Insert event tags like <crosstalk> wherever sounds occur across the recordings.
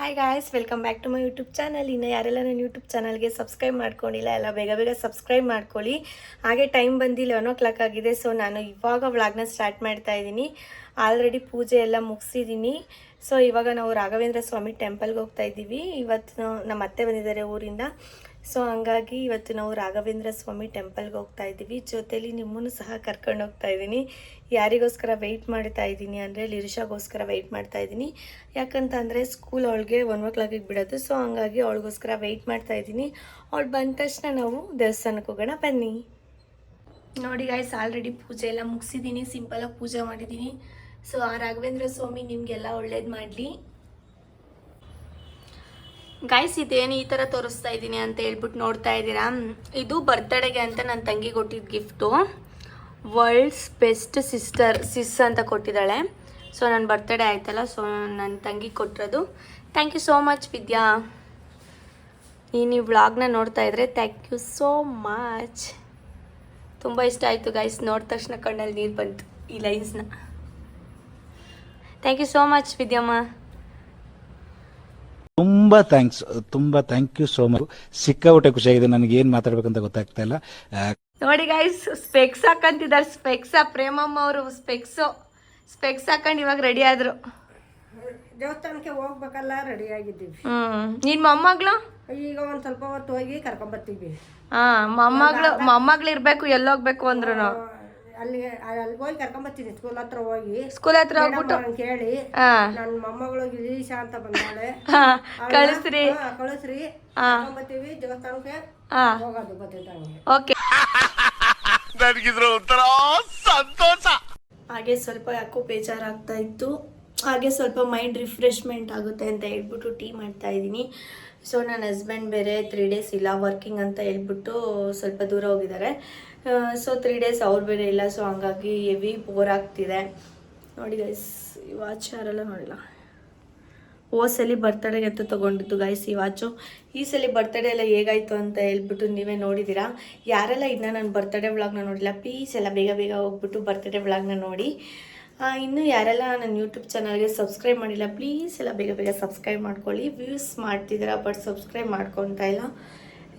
Hi guys welcome back to my YouTube channel ಇನ್ನು ಯಾರೆಲ್ಲ ನನ್ನ ಯೂಟ್ಯೂಬ್ ಚಾನಲ್ಗೆ ಸಬ್ಸ್ಕ್ರೈಬ್ ಮಾಡ್ಕೊಂಡಿಲ್ಲ, ಎಲ್ಲ ಬೇಗ ಬೇಗ ಸಬ್ಸ್ಕ್ರೈಬ್ ಮಾಡ್ಕೊಳ್ಳಿ. ಹಾಗೆ ಟೈಮ್ ಬಂದು ಲೆವೆನ್ ಓ ಕ್ಲಾಕ್ ಆಗಿದೆ ಸೊ ನಾನು ಇವಾಗ ವ್ಲಾಗ್ನ ಸ್ಟಾರ್ಟ್ ಮಾಡ್ತಾ ಇದ್ದೀನಿ. ಆಲ್ರೆಡಿ ಪೂಜೆ ಎಲ್ಲ ಮುಗಿಸಿದ್ದೀನಿ. ಸೊ ಇವಾಗ ನಾವು ರಾಘವೇಂದ್ರ ಸ್ವಾಮಿ ಟೆಂಪಲ್ಗೆ ಹೋಗ್ತಾ ಇದ್ದೀವಿ. ಇವತ್ತು ನಮ್ಮ ಅತ್ತೆ ಬಂದಿದ್ದಾರೆ ಊರಿಂದ. ಸೊ ಹಂಗಾಗಿ ಇವತ್ತು ನಾವು ರಾಘವೇಂದ್ರ ಸ್ವಾಮಿ ಟೆಂಪಲ್ಗೆ ಹೋಗ್ತಾ ಇದ್ದೀವಿ. ಜೊತೇಲಿ ನಿಮ್ಮನ್ನು ಸಹ ಕರ್ಕೊಂಡು ಹೋಗ್ತಾ ಇದ್ದೀನಿ. ಯಾರಿಗೋಸ್ಕರ ವೆಯ್ಟ್ ಮಾಡ್ತಾ ಇದ್ದೀನಿ ಅಂದರೆ ಲಿರಿಷಾಗೋಸ್ಕರ ವೆಯ್ಟ್ ಮಾಡ್ತಾ ಇದ್ದೀನಿ. ಯಾಕಂತಂದರೆ ಸ್ಕೂಲ್ ಅವಳಿಗೆ ಒನ್ ಓ ಕ್ಲಾಕಿಗೆ ಬಿಡೋದು. ಸೊ ಹಂಗಾಗಿ ಅವಳಿಗೋಸ್ಕರ ವೆಯ್ಟ್ ಮಾಡ್ತಾ ಇದ್ದೀನಿ. ಅವಳು ಬಂದ ತಕ್ಷಣ ನಾವು ದೇವಸ್ಥಾನಕ್ಕೆ ಹೋಗೋಣ. ಬನ್ನಿ. ನೋಡಿ ಗಾಯ್ಸ್ ಆಲ್ರೆಡಿ ಪೂಜೆ ಎಲ್ಲ ಮುಗಿಸಿದ್ದೀನಿ. ಸಿಂಪಲಾಗಿ ಪೂಜೆ ಮಾಡಿದ್ದೀನಿ. ಸೊ ಆ ರಾಘವೇಂದ್ರ ಸ್ವಾಮಿ ನಿಮಗೆಲ್ಲ ಒಳ್ಳೇದು ಮಾಡಲಿ. ಗಾಯ್ಸ್ ಇದೇನು ಈ ಥರ ತೋರಿಸ್ತಾ ಇದ್ದೀನಿ ಅಂತ ಹೇಳ್ಬಿಟ್ಟು ನೋಡ್ತಾ ಇದ್ದೀರಾ? ಇದು ಬರ್ತ್ಡೇಗೆ ಅಂತ ನನ್ನ ತಂಗಿ ಕೊಟ್ಟಿದ್ದ gift world's best sister sis ಅಂತ ಕೊಟ್ಟಿದ್ದಾಳೆ. ಸೊ ನನ್ನ ಬರ್ತ್ಡೇ ಆಯ್ತಲ್ಲ ಸೊ ನನ್ನ ತಂಗಿ ಕೊಟ್ಟಿರೋದು thank you so much Vidya. ನೀನು ನೀವು ವ್ಲಾಗ್ನ ನೋಡ್ತಾ ಇದ್ರೆ ಥ್ಯಾಂಕ್ ಯು ಸೋ ಮಚ್ ತುಂಬ ಇಷ್ಟ ಆಯಿತು ಗೈಸ್ ನೋಡಿದ ತಕ್ಷಣ ಕಣ್ಣಲ್ಲಿ ನೀರು ಬಂತು ಈ ಲೈನ್ಸ್ನ ಥ್ಯಾಂಕ್ ಯು ಸೋ ಮಚ್ ವಿದ್ಯಮ್ಮ. ತುಂಬಾ ಥ್ಯಾಂಕ್ಸ್ ತುಂಬಾ ಥ್ಯಾಂಕ್ ಯು ಸೋ ಮಚ್ ಸಿಕ್ಕಾಪಟ್ಟೆ ಖುಷಿಯಾಗಿದೆ ನನಗೆ ಏನ್ ಮಾತಾಡ್ಬೇಕಂತ ಗೊತ್ತಾಗ್ತಾ ಇಲ್ಲ. ನೋಡಿ ಗೈಸ್ ಸ್ಪೆಕ್ಸ್ ಹಾಕಂತಿದ್ದಾರೆ ಸ್ಪೆಕ್ಸ ಪ್ರೇಮಮ್ಮ ಅವರು ಸ್ಪೆಕ್ಸ್ ಸ್ಪೆಕ್ಸ್ ಹಾಕೊಂಡು ಇವಾಗ ರೆಡಿ ಆದ್ರು. ದೇವಸ್ಥಾನಕ್ಕೆ ಹೋಗ್ಬೇಕಲ್ಲ ರೆಡಿ ಆಗಿದ್ದೀವಿ. ಹ್ಮ್ ನಿನ್ ಮೊಮ್ಮಗಳು? ಈಗ ಒಂದ್ ಸ್ವಲ್ಪ ಹೊತ್ತು ಹೋಗಿ ಕರ್ಕೊಂಡ್ ಬರ್ತೀವಿ. ಹಾ ಮೊಮ್ಮಗಳು ಮೊಮ್ಮಗಳು ಇರ್ಬೇಕು ಎಲ್ಲೋಗ್ಬೇಕು ಅಂದ್ರು ಅಲ್ಲಿಗೆ ಅಲ್ಲಿ ಹೋಗಿ ಕರ್ಕೊಂಬರ್ತೀನಿ ಸ್ಕೂಲ್ ಹತ್ರ ಹೋಗಿ. ಸ್ಕೂಲ್ ಹತ್ರ ಹೋಗ್ಬಿಟ್ಟು ಕೇಳಿ ನನ್ನ ಮೊಮ್ಮಗಳು ಗಿರೀಶ ಅಂತ ಬಂದಾಳೆ. ಕಳಿಸ್ರಿ. ಕಳಿಸ್ರಿ. ಕರ್ಕೊಂಬರ್ತೀವಿ ದೇವಸ್ಥಾನಕ್ಕೆ ಹೋಗೋದು ಬರ್ತಿದ್ದಂಗೆ ಓಕೆ. <laughs> ಹಾಗೆ ಸ್ವಲ್ಪ ಯಾಕೋ ಬೇಜಾರಾಗ್ತಾ ಇತ್ತು. ಹಾಗೆ ಸ್ವಲ್ಪ ಮೈಂಡ್ ರಿಫ್ರೆಶ್ಮೆಂಟ್ ಆಗುತ್ತೆ ಅಂತ ಹೇಳ್ಬಿಟ್ಟು ಟೀ ಮಾಡ್ತಾ ಇದ್ದೀನಿ. ಸೊ ನನ್ನ ಹಸ್ಬೆಂಡ್ ಬೇರೆ ತ್ರೀ ಡೇಸ್ ಇಲ್ಲ ವರ್ಕಿಂಗ್ ಅಂತ ಹೇಳ್ಬಿಟ್ಟು ಸ್ವಲ್ಪ ದೂರ ಹೋಗಿದ್ದಾರೆ. ಸೊ ತ್ರೀ ಡೇಸ್ ಅವ್ರು ಬೇರೆ ಇಲ್ಲ ಸೊ ಹಂಗಾಗಿ ಹೆವಿ ಬೋರ್ ಆಗ್ತಿದೆ. ನೋಡಿ ಗೈಸ್ ಈ ವಾಚ್ ಯಾರೆಲ್ಲ ನೋಡಿಲ್ಲ? ಓ ಸಲಿ ಬರ್ತಡೆಗೆ ಅಂತ ತೊಗೊಂಡಿದ್ದು ಗೈಸ್ ಈ ವಾಚು ಈ ಸಲ ಬರ್ತಡೇ ಎಲ್ಲ ಹೇಗಾಯಿತು ಅಂತ ಹೇಳ್ಬಿಟ್ಟು ನೀವೇ ನೋಡಿದ್ದೀರಾ? ಯಾರೆಲ್ಲ ಇನ್ನೂ ನನ್ನ ಬರ್ತಡೇ ವ್ಲಾಗ್ನ ನೋಡಿಲ್ಲ ಪ್ಲೀಸ್ ಎಲ್ಲ ಬೇಗ ಬೇಗ ಹೋಗ್ಬಿಟ್ಟು ಬರ್ತಡೇ ವ್ಲಾಗ್ನ ನೋಡಿ. ಇನ್ನು ಯಾರೆಲ್ಲ ನನ್ನ ಯೂಟ್ಯೂಬ್ ಚಾನಲ್ಗೆ ಸಬ್ಸ್ಕ್ರೈಬ್ ಮಾಡಿಲ್ಲ ಪ್ಲೀಸ್ ಎಲ್ಲ ಬೇಗ ಬೇಗ ಸಬ್ಸ್ಕ್ರೈಬ್ ಮಾಡ್ಕೊಳ್ಳಿ. ವ್ಯೂಸ್ ಮಾಡ್ತಿದ್ದೀರಾ ಬಟ್ ಸಬ್ಸ್ಕ್ರೈಬ್ ಮಾಡ್ಕೊತಾ ಇಲ್ಲ.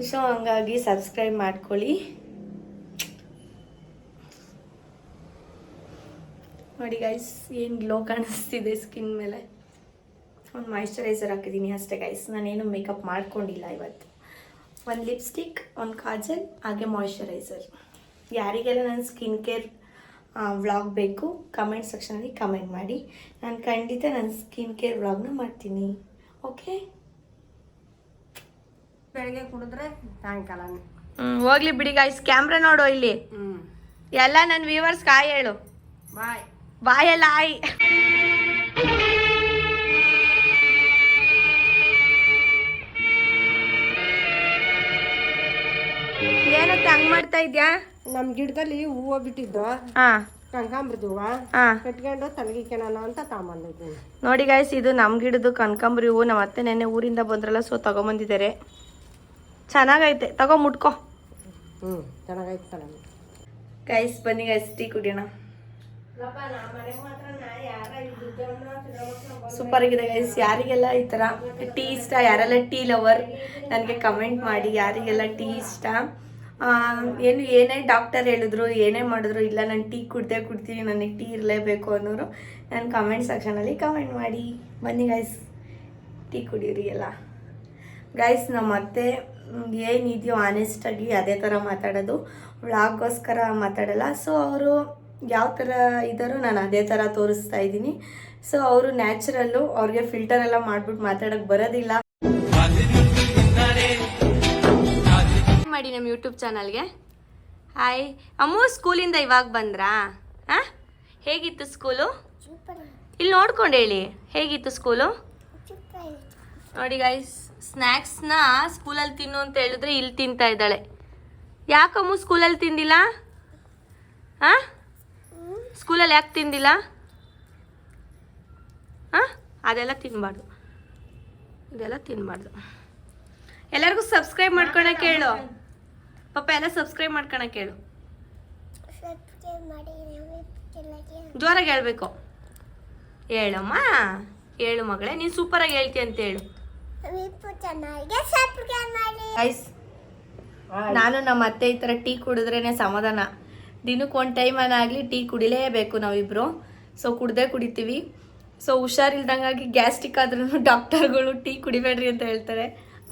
ಸೊ ಹಂಗಾಗಿ ಸಬ್ಸ್ಕ್ರೈಬ್ ಮಾಡ್ಕೊಳ್ಳಿ. ನೋಡಿ ಗೈಸ್ ಏನು ಗ್ಲೋ ಕಾಣಿಸ್ತಿದೆ ಸ್ಕಿನ್ ಮೇಲೆ. ಒಂದು ಮಾಯಿಶ್ಚರೈಸರ್ ಹಾಕಿದ್ದೀನಿ ಅಷ್ಟೇ ಗೈಸ್ ನಾನೇನು ಮೇಕಪ್ ಮಾಡ್ಕೊಂಡಿಲ್ಲ ಇವತ್ತು. ಒಂದು ಲಿಪ್ಸ್ಟಿಕ್ ಒಂದು ಕಾಜಲ್ ಹಾಗೆ ಮಾಯಿಶ್ಚರೈಸರ್ ಯಾರಿಗೆಲ್ಲ ನನ್ನ ಸ್ಕಿನ್ ಕೇರ್ ವ್ಲಾಗ್ ಬೇಕು ಕಮೆಂಟ್ ಸೆಕ್ಷನಲ್ಲಿ ಕಮೆಂಟ್ ಮಾಡಿ. ನಾನು ಖಂಡಿತ ನನ್ನ ಸ್ಕಿನ್ ಕೇರ್ ವ್ಲಾಗ್ನ ಮಾಡ್ತೀನಿ. ಓಕೆ ಬೆಳಗ್ಗೆ ಕುಡಿದ್ರೆ ಸಾಯಂಕಾಲ. ಹೋಗ್ಲಿ ಬಿಡಿ ಗೈಸ್ ಕ್ಯಾಮ್ರಾ ನೋಡು ಇಲ್ಲಿ. ಎಲ್ಲ ನನ್ನ ವ್ಯೂವರ್ಸ್ ಕಾಯಿ ಹೇಳು. ಬಾಯ್ ಬಾಯಲ್ಲ ಆಯ್ ಏನಕ್ಕೆ ಹಂಗ್ ಮಾಡ್ತಾ ಇದ್ಯಾ? ನಮ್ಮ ಗಿಡದಲ್ಲಿ ಹೂವು ಬಿಟ್ಟಿದ್ದು. ಹಾ. ಕನಕಾಂಬ್ರದ ಹೂವ. ಹಾ. ಕಟ್ಕೊಂಡು ತಲೆಗಿಕ್ಕೋಣ ಅಂತ ತಗೊಂಬಂದಿದ್ದೀನಿ ನೋಡಿ ಗಾಯ್ಸ್ ಇದು ನಮ್ಮ ಗಿಡದ ಕನಕಾಂಬರಿ ಹೂವು. ನಮ್ಮ ಅತ್ತೆ ನೆನ್ನೆ ಊರಿಂದ ಬಂದ್ರಲ್ಲ ಸೊ ತಗೊಂಬಂದಿದ್ದಾರೆ. ಚೆನ್ನಾಗೈತೆ. ತಗೋ ಮುಟ್ಕೋ. ಹ್ಮ್ ಚೆನ್ನಾಗೈತೆ ಗೈಸ್ ಬನ್ನಿ ಗೈಸ್ ಟೀ ಕುಡಿಯೋಣ. ಸೂಪರ್ ಆಗಿದೆ ಗೈಸ್ ಯಾರಿಗೆಲ್ಲ ಈ ಥರ ಟೀ ಇಷ್ಟ ಯಾರೆಲ್ಲ ಟೀ ಲವರ್ ನನಗೆ ಕಮೆಂಟ್ ಮಾಡಿ. ಯಾರಿಗೆಲ್ಲ ಟೀ ಇಷ್ಟ? ಏನು ಏನೇ ಡಾಕ್ಟರ್ ಹೇಳಿದ್ರು ಏನೇ ಮಾಡಿದ್ರು ಇಲ್ಲ ನಾನು ಟೀ ಕುಡ್ದೇ ಕುಡ್ತೀನಿ ನನಗೆ ಟೀ ಇರಲೇಬೇಕು ಅನ್ನೋರು ನಾನು ಕಮೆಂಟ್ ಸೆಕ್ಷನಲ್ಲಿ ಕಮೆಂಟ್ ಮಾಡಿ. ಬನ್ನಿ ಗೈಸ್ ಟೀ ಕುಡಿಯಿರಿ ಎಲ್ಲ. ಗೈಸ್ ನಮ್ಮ ಅತ್ತೆ ಏನಿದೆಯೋ ಆನೆಸ್ಟಾಗಿ ಅದೇ ಥರ ಮಾತಾಡೋದು. ವ್ಲಾಗ್ಗೋಸ್ಕರ ಮಾತಾಡಲ್ಲ. ಸೊ ಅವರು ಯಾವ ಥರ ಇದ್ದಾರೋ ನಾನು ಅದೇ ಥರ ತೋರಿಸ್ತಾ ಇದ್ದೀನಿ. ಸೊ ಅವರು ನ್ಯಾಚುರಲ್ಲು ಅವ್ರಿಗೆ ಫಿಲ್ಟರ್ ಎಲ್ಲ ಮಾಡ್ಬಿಟ್ಟು ಮಾತಾಡೋಕ್ಕೆ ಬರೋದಿಲ್ಲ. ಮಾಡಿ ನಮ್ಮ ಯೂಟ್ಯೂಬ್ ಚಾನಲ್ಗೆ ಹಾಯ್ ಅಮ್ಮು ಸ್ಕೂಲಿಂದ ಇವಾಗ ಬಂದ್ರಾ? ಹಾಂ ಹೇಗಿತ್ತು ಸ್ಕೂಲು ಇಲ್ಲಿ ನೋಡ್ಕೊಂಡು ಹೇಳಿ. ಹೇಗಿತ್ತು ಸ್ಕೂಲು ನೋಡಿ ಗಾಯ್ಸ್ ಸ್ನ್ಯಾಕ್ಸ್ನ ಸ್ಕೂಲಲ್ಲಿ ತಿನ್ನು ಅಂತ ಹೇಳಿದ್ರೆ ಇಲ್ಲಿ ತಿಂತಾ ಇದ್ದಾಳೆ. ಯಾಕಮ್ಮು ಸ್ಕೂಲಲ್ಲಿ ತಿಂದಿಲ್ಲ? ಹಾಂ ಸ್ಕೂಲಲ್ಲಿ ಯಾಕೆ ತಿಂದಿಲ್ಲ? ಹಾಂ? ಅದೆಲ್ಲ ತಿನ್ನಬಾರ್ದು ಇದೆಲ್ಲ ತಿನ್ನಬಾರ್ದು ಎಲ್ಲರಿಗೂ ಸಬ್ಸ್ಕ್ರೈಬ್ ಮಾಡ್ಕೊಳಕ್ಕೆ ಕೇಳು. ಪಾಪ ಎಲ್ಲ ಸಬ್ಸ್ಕ್ರೈಬ್ ಮಾಡ್ಕೊಳಕ್ಕೆ ಕೇಳು. ಜೋರಾಗಿ ಹೇಳಬೇಕು. ಹೇಳಮ್ಮ ಹೇಳು ಮಗಳೇ ನೀನು ಸೂಪರಾಗಿ ಹೇಳ್ತೀಯ ಅಂತ ಹೇಳು. ನಾನು ನಮ್ಮ ಅತ್ತೆ ಈ ಥರ ಟೀ ಕುಡಿದ್ರೇನೆ ಸಮಾಧಾನ. ದಿನಕ್ಕೆ ಒಂದು ಟೈಮ್ ಆಗಲಿ ಟೀ ಕುಡಿಲೇಬೇಕು ನಾವಿಬ್ಬರು ಸೊ ಕುಡ್ದೇ ಕುಡಿತೀವಿ. ಸೊ ಹುಷಾರಿಲ್ದಂಗಾಗಿ ಗ್ಯಾಸ್ಟ್ರಿಕ್ ಆದ್ರೂ ಡಾಕ್ಟರ್ಗಳು ಟೀ ಕುಡಿಬೇಡ್ರಿ ಅಂತ ಹೇಳ್ತಾರೆ.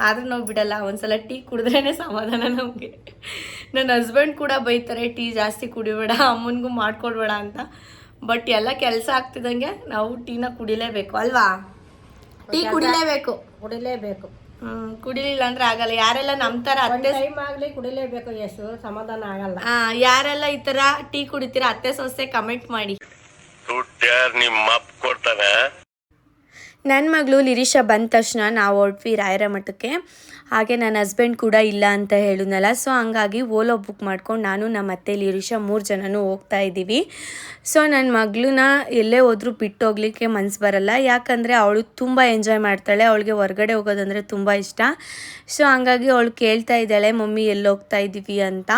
ಆದ್ರೂ ನಾವು ಬಿಡಲ್ಲ ಒಂದ್ಸಲ ಟೀ ಕುಡಿದ್ರೇ ಸಮಾಧಾನ ನಮಗೆ. ನನ್ನ ಹಸ್ಬೆಂಡ್ ಕೂಡ ಬೈತಾರೆ ಟೀ ಜಾಸ್ತಿ ಕುಡಿಬೇಡ ಅಮ್ಮನಿಗೂ ಮಾಡ್ಕೊಡ್ಬೇಡ ಅಂತ. ಬಟ್ ಎಲ್ಲ ಕೆಲಸ ಆಗ್ತಿದ್ದಂಗೆ ನಾವು ಟೀನ ಕುಡಿಲೇಬೇಕು ಅಲ್ವಾ? ಟೀ ಕುಡಿಲೇಬೇಕು. ಕುಡಿಲೇಬೇಕು. ಹ್ಮ್ ಕುಡಿಲಿಲ್ಲ ಅಂದ್ರೆ ಆಗಲ್ಲ. ಯಾರೆಲ್ಲ ನಮ್ ತರ ಅತ್ತೆ ಟೈಮ್ ಆಗ್ಲಿ ಕುಡಿಲೇಬೇಕು ಎಷ್ಟು ಸಮಾಧಾನ ಆಗಲ್ಲ. ಆ, ಯಾರೆಲ್ಲ ಈ ತರ ಟೀ ಕುಡಿತೀರಾ ಅತ್ತೆ ಸೊಸೆ ಕಮೆಂಟ್ ಮಾಡಿ. ದುಡ್ಡು ಯಾರು ನಿಮ್ಮ ಅಪ್ಪ ಕೊಡ್ತಾನೆ ನನ್ನ ಮಗಳು ಲಿರಿಷಾ ಬಂದ ತಕ್ಷಣ ನಾವು ಹೊರಟ್ವಿ ರಾಯರ ಮಠಕ್ಕೆ. ಹಾಗೆ ನನ್ನ ಹಸ್ಬೆಂಡ್ ಕೂಡ ಇಲ್ಲ ಅಂತ ಹೇಳಿದ್ನಲ್ಲ ಸೊ ಹಂಗಾಗಿ ಓಲೋ ಬುಕ್ ಮಾಡ್ಕೊಂಡು ನಾನು ನಮ್ಮ ಅತ್ತೆ ಲಿರಿಷಾ ಮೂರು ಜನನೂ ಹೋಗ್ತಾ ಇದ್ದೀವಿ. ಸೊ ನನ್ನ ಮಗಳನ್ನ ಎಲ್ಲೇ ಹೋದರೂ ಬಿಟ್ಟು ಹೋಗ್ಲಿಕ್ಕೆ ಮನ್ಸು ಬರಲ್ಲ, ಯಾಕಂದರೆ ಅವಳು ತುಂಬ ಎಂಜಾಯ್ ಮಾಡ್ತಾಳೆ, ಅವಳಿಗೆ ಹೊರಗಡೆ ಹೋಗೋದಂದರೆ ತುಂಬ ಇಷ್ಟ. ಸೊ ಹಂಗಾಗಿ ಅವಳು ಕೇಳ್ತಾ ಇದ್ದಾಳೆ, ಮಮ್ಮಿ ಎಲ್ಲಿ ಹೋಗ್ತಾ ಇದ್ದೀವಿ ಅಂತ.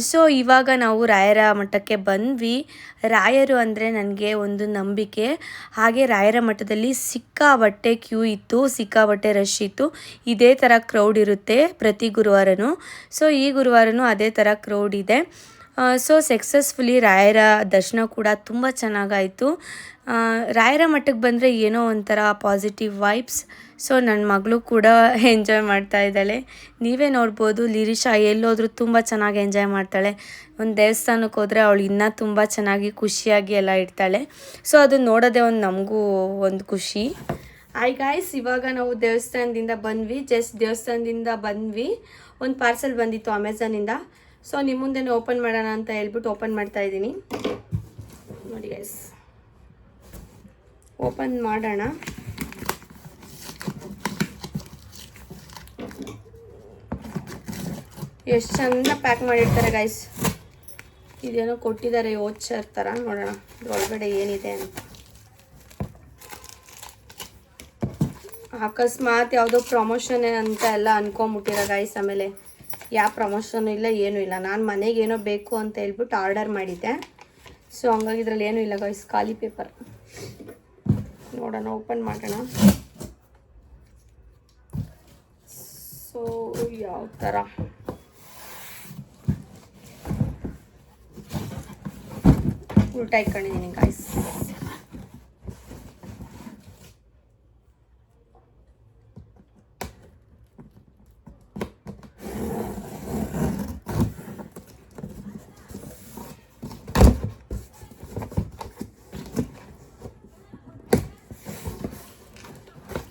ಸೊ ಇವಾಗ ನಾವು ರಾಯರ ಮಠಕ್ಕೆ ಬಂದ್ವಿ. ರಾಯರು ಅಂದರೆ ನನಗೆ ಒಂದು ನಂಬಿಕೆ. ಹಾಗೆ ರಾಯರ ಮಠದಲ್ಲಿ ಸಿಕ್ಕಾಬಟ್ಟೆ ಕ್ಯೂ ಇತ್ತು, ಸಿಕ್ಕಾಬಟ್ಟೆ ರಶ್ ಇತ್ತು. ಇದೇ ಥರ ಕ್ರೌಡ್ ಇರುತ್ತೆ ಪ್ರತಿ ಗುರುವಾರನೂ. ಸೊ ಈ ಗುರುವಾರನೂ ಅದೇ ಥರ ಕ್ರೌಡ್ ಇದೆ. ಸೊ ಸಕ್ಸಸ್ಫುಲಿ ರಾಯರ ದರ್ಶನ ಕೂಡ ತುಂಬ ಚೆನ್ನಾಗಾಯಿತು. ರಾಯರ ಮಠಕ್ಕೆ ಬಂದರೆ ಏನೋ ಒಂಥರ ಪಾಸಿಟಿವ್ ವೈಬ್ಸ್ ಸೊ ನನ್ನ ಮಗಳು ಕೂಡ <laughs> ಎಂಜಾಯ್ ಮಾಡ್ತಾ ಇದ್ದಾಳೆ. ನೀವೇ ನೋಡ್ಬೋದು ಲಿರಿಷಾ ಎಲ್ಲೋದ್ರೂ ತುಂಬ ಚೆನ್ನಾಗಿ ಎಂಜಾಯ್ ಮಾಡ್ತಾಳೆ. ಒಂದು ದೇವಸ್ಥಾನಕ್ಕೆ ಹೋದರೆ ಅವಳು ಇನ್ನೂ ತುಂಬ ಚೆನ್ನಾಗಿ ಖುಷಿಯಾಗಿ ಎಲ್ಲ ಇರ್ತಾಳೆ ಸೊ ಅದು ನೋಡೋದೇ ಒಂದು ನಮಗೂ ಒಂದು ಖುಷಿ. ಐ ಗಾಯ್ಸ್ ಇವಾಗ ನಾವು ದೇವಸ್ಥಾನದಿಂದ ಬಂದ್ವಿ. ಜಸ್ಟ್ ದೇವಸ್ಥಾನದಿಂದ ಬಂದ್ವಿ. ಒಂದು ಪಾರ್ಸೆಲ್ ಬಂದಿತ್ತು ಅಮೆಝಾನಿಂದ ಸೊ ನಿಮ್ಮ ಮುಂದೆ ಓಪನ್ ಮಾಡೋಣ ಅಂತ ಹೇಳ್ಬಿಟ್ಟು ಓಪನ್ ಮಾಡ್ತಾ ಇದ್ದೀನಿ. ನೋಡಿ ಗೈಸ್ ಓಪನ್ ಮಾಡೋಣ. ಎಷ್ಟು ಚಂದ ಪ್ಯಾಕ್ ಮಾಡಿರ್ತಾರೆ ಗೈಸ್ ಇದೇನೋ ಕೊಟ್ಟಿದ್ದಾರೆ ಓಚರ್ ಥರ ನೋಡೋಣ. ಒಳಗಡೆ ಏನಿದೆ ಅಂತ. ಅಕಸ್ಮಾತ್ ಯಾವುದೋ ಪ್ರಮೋಷನ್ ಅಂತ ಎಲ್ಲ ಅನ್ಕೊಂಬಿಟ್ಟಿರೋ ಗೈಸ್ ಆಮೇಲೆ. ಯಾವ ಪ್ರಮೋಷನ್ ಇಲ್ಲ, ಏನೂ ಇಲ್ಲ. ನಾನು ಮನೆಗೆ ಏನೋ ಬೇಕು ಅಂತ ಹೇಳ್ಬಿಟ್ಟು ಆರ್ಡರ್ ಮಾಡಿದ್ದೆ. ಸೊ ಹಂಗಾಗಿ ಇದ್ರಲ್ಲಿ ಏನೂ ಇಲ್ಲ ಗಾಯ್ಸ್ ಖಾಲಿ ಪೇಪರ್ ನೋಡೋಣ ಓಪನ್ ಮಾಡೋಣ. ಸೊ ಯಾವ ಥರ ಉಲ್ಟಾ ಇಟ್ಕೊಂಡಿದ್ದೀನಿ ಗಾಯ್ಸ್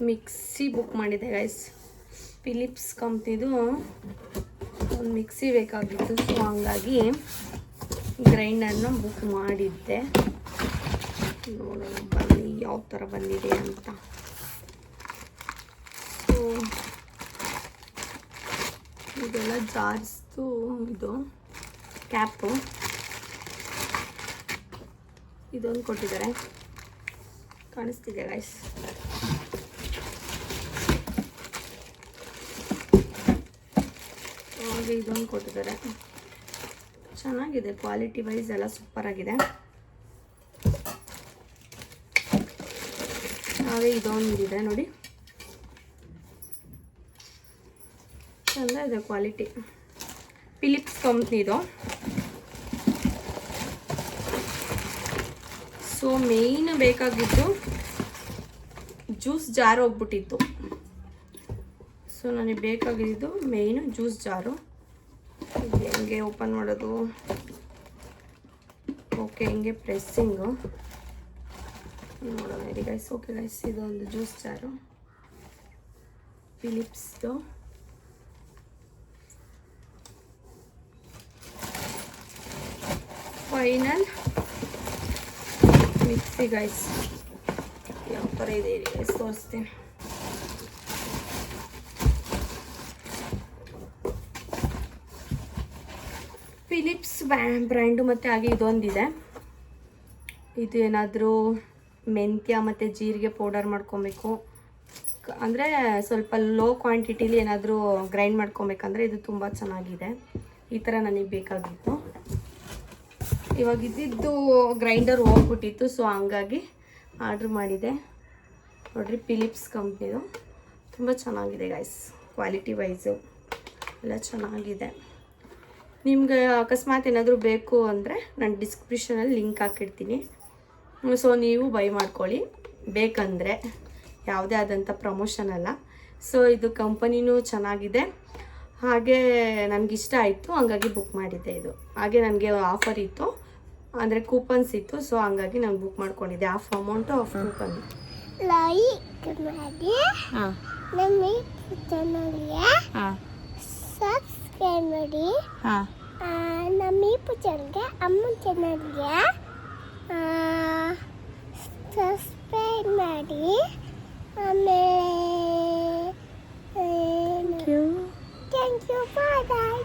ಮಿಕ್ಸಿ ಬುಕ್ ಮಾಡಿದೆ ಗೈಸ್ ಫಿಲಿಪ್ಸ್ ಕಂಪ್ನಿದು ಒಂದು ಮಿಕ್ಸಿ ಬೇಕಾಗಿತ್ತು. ಸೊ ಹಂಗಾಗಿ ಗ್ರೈಂಡರ್ನ ಬುಕ್ ಮಾಡಿದ್ದೆ. ನೋಡೋಣ ಬನ್ನಿ, ಯಾವ ಥರ ಬಂದಿದೆ ಅಂತ. ಸೊ ಇದೆಲ್ಲ ಜಾರ್ಸ್ದು ಇದು, ಕ್ಯಾಪು. ಇದೊಂದು ಕೊಟ್ಟಿದ್ದಾರೆ. ಕಾಣಿಸ್ತಿದೆ ಗೈಸ್ ಹಾಗೆ ಇದೊಂದು ಕೊಟ್ಟಿದ್ದಾರೆ. ಚೆನ್ನಾಗಿದೆ ಕ್ವಾಲಿಟಿ ವೈಸ್ ಎಲ್ಲ ಸೂಪರ್ ಆಗಿದೆ. ಹಾಗೆ ಇದೊಂದಿದೆ ನೋಡಿ. ಚೆಂದ ಇದೆ ಕ್ವಾಲಿಟಿ ಫಿಲಿಪ್ಸ್ ಕಂಪ್ನಿದು ಸೊ ಮೇಯ್ನ್ ಬೇಕಾಗಿದ್ದು ಜ್ಯೂಸ್ ಜಾರು ಹೋಗ್ಬಿಟ್ಟಿತ್ತು. ಸೊ ನನಗೆ ಬೇಕಾಗಿದ್ದು ಮೇಯ್ನು ಜ್ಯೂಸ್ ಜಾರು ಹೆಂಗೆ ಓಪನ್ ಮಾಡೋದು. ಓಕೆ ಹಿಂಗೆ ಪ್ರೆಸ್ಸಿಂಗು ನೋಡೋಣ ಇರಿ ಗೈಸ್ ಓಕೆ ಗೈಸ್ ಇದೊಂದು ಜ್ಯೂಸ್ ಜಾರು ಫಿಲಿಪ್ಸ್ದು ಫೈನಲ್ ಮಿಕ್ಸಿ ಗೈಸ್ ಯಾವ ಥರ ಇದೆ ಗೈಸ್ ತೋರಿಸ್ತೀನಿ. ಫಿಲಿಪ್ಸ್ ಬ್ರ್ಯಾಂಡು ಮತ್ತು ಹಾಗೆ ಇದೊಂದಿದೆ. ಇದು ಏನಾದರೂ ಮೆಂತ್ಯ ಮತ್ತು ಜೀರಿಗೆ ಪೌಡರ್ ಮಾಡ್ಕೊಬೇಕು. ಅಂದರೆ ಸ್ವಲ್ಪ ಲೋ ಕ್ವಾಂಟಿಟಿಲಿ ಏನಾದರೂ ಗ್ರೈಂಡ್ ಮಾಡ್ಕೊಬೇಕಂದ್ರೆ ಇದು ತುಂಬ ಚೆನ್ನಾಗಿದೆ. ಈ ಥರ ನನಗೆ ಬೇಕಾಗಿತ್ತು. ಇವಾಗ ಇದ್ದಿದ್ದು ಗ್ರೈಂಡರ್ ಹೋಗ್ಬಿಟ್ಟಿತ್ತು ಸೊ ಹಂಗಾಗಿ ಆರ್ಡ್ರ್ ಮಾಡಿದೆ. ನೋಡಿರಿ ಫಿಲಿಪ್ಸ್ ಕಂಪ್ನಿದು ತುಂಬ ಚೆನ್ನಾಗಿದೆ ಗೈಸ್ ಕ್ವಾಲಿಟಿ ವೈಸು ಎಲ್ಲ ಚೆನ್ನಾಗಿದೆ. ನಿಮ್ಗೆ ಅಕಸ್ಮಾತ್ ಏನಾದರೂ ಬೇಕು ಅಂದರೆ ನಾನು ಡಿಸ್ಕ್ರಿಪ್ಷನಲ್ಲಿ ಲಿಂಕ್ ಹಾಕಿರ್ತೀನಿ ಸೊ ನೀವು ಬೈ ಮಾಡ್ಕೊಳ್ಳಿ. ಬೇಕಂದರೆ ಯಾವುದೇ ಆದಂಥ ಪ್ರಮೋಷನ್ ಅಲ್ಲ. ಸೊ ಇದು ಕಂಪನಿನೂ ಚೆನ್ನಾಗಿದೆ. ಹಾಗೆ ನನಗಿಷ್ಟ ಆಯಿತು ಹಂಗಾಗಿ ಬುಕ್ ಮಾಡಿದ್ದೆ ಇದು. ಹಾಗೆ ನನಗೆ ಆಫರ್ ಇತ್ತು. ಅಂದರೆ ಕೂಪನ್ಸ್ ಇತ್ತು ಸೊ ಹಂಗಾಗಿ ನಾನು ಬುಕ್ ಮಾಡ್ಕೊಂಡಿದ್ದೆ. Off amount off coupon like ಮಾಡಿ ಹಾಂ. ನಮ್ಮ ಚಾನಲ್ಗೆ ಹಾಂ ಸಬ್ಸ್ಕ್ರೈಬ್ ಮಾಡಿ ಹಾಂ ಆ, ನಮ್ಮ ಈ ಚಾನಲ್ಗೆ ಅಮ್ಮ ಚಾನಲ್ಗೆ ಸಬ್ಸ್ಕ್ರೈಬ್ ಮಾಡಿ ಆಮೇಲೆ ಥ್ಯಾಂಕ್ ಯು ಬಾಯ್